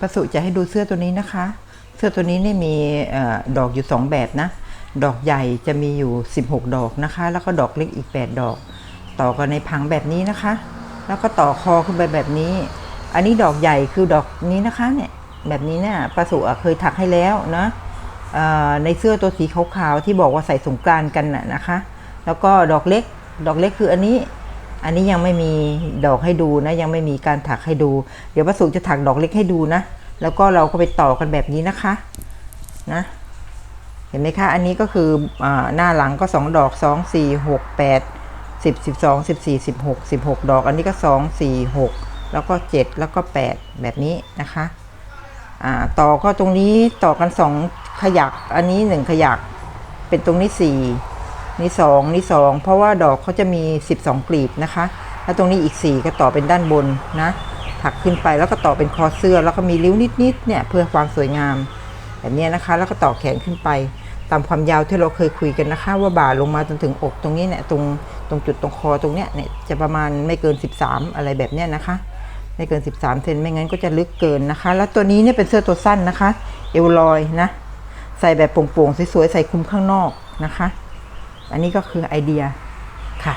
ประสุจะให้ดูเสื้อตัวนี้นะคะ เสื้อตัวนี้นี่มีอดอกอยู่ 2 แบบนะ ดอกใหญ่จะมีอยู่ 16 ดอกนะคะ แล้วก็ดอกเล็กอีก 8 ดอก ต่อกันในผังแบบนี้นะคะ แล้วก็ต่อคอขึ้นไปแบบนี้ อันนี้ดอกใหญ่คือดอกนี้นะคะเนี่ยแบบนี้เนี่ยประสุเคยถักให้แล้วนะอ่อในเสื้อตัวสีขาวๆที่บอกว่าใส่สงกรานกันน่ะนะคะ แล้วก็ดอกเล็กดอกเล็กคืออันนี้ อันนี้ยังไม่มีดอกให้ดูนะ ยังไม่มีการถักให้ดู เดี๋ยวประสุจะถักดอกเล็กให้ดูนะ แล้วก็เราก็ไปต่อกันแบบนี้นะคะนะเห็นไหมคะ อันนี้ก็คืออหน้าหลังก็ 2 ดอก 2 4 6 8 10 12 14 16 16 ดอก อันนี้ก็ 2 4 6 แล้วก็ 7 แล้วก็ 8 แบบนี้นะคะต่อก็ตรงนี้ต่อกัน 2 ขยัก อันนี้ 1 ขยัก เป็นตรงนี้ 4 นี่2นี่2เพราะว่าดอกเขาจะมี 12 กลีบนะคะ แล้วตรงนี้อีก 4 ก็ต่อเป็นด้านบนนะถักขึ้นไปแล้วก็ต่อเป็นคอเสื้อ แล้วก็มีริ้วนิดๆเนี่ยเพื่อความสวยงามแบบนี้นะคะ แล้วก็ต่อแขนขึ้นไป ตามความยาวที่เราเคยคุยกันนะคะ ว่าบ่าลงมาจนถึงอกตรงนี้เนี่ยตรงตรงจุดตรงคอตรงเนี้ยเนี่ยจะประมาณไม่เกิน 13 อะไรแบบเนี้ยนะคะ ไม่เกิน 13เซนไม่งั้นก็จะลึกเกินนะคะ แล้วตัวนี้เนี่ยเป็นเสื้อตัวสั้นนะคะ เอวลอยนะ ใส่แบบโปร่งๆสวยๆใส่คุมข้างนอกนะคะ อันนี้ก็คือไอเดียค่ะ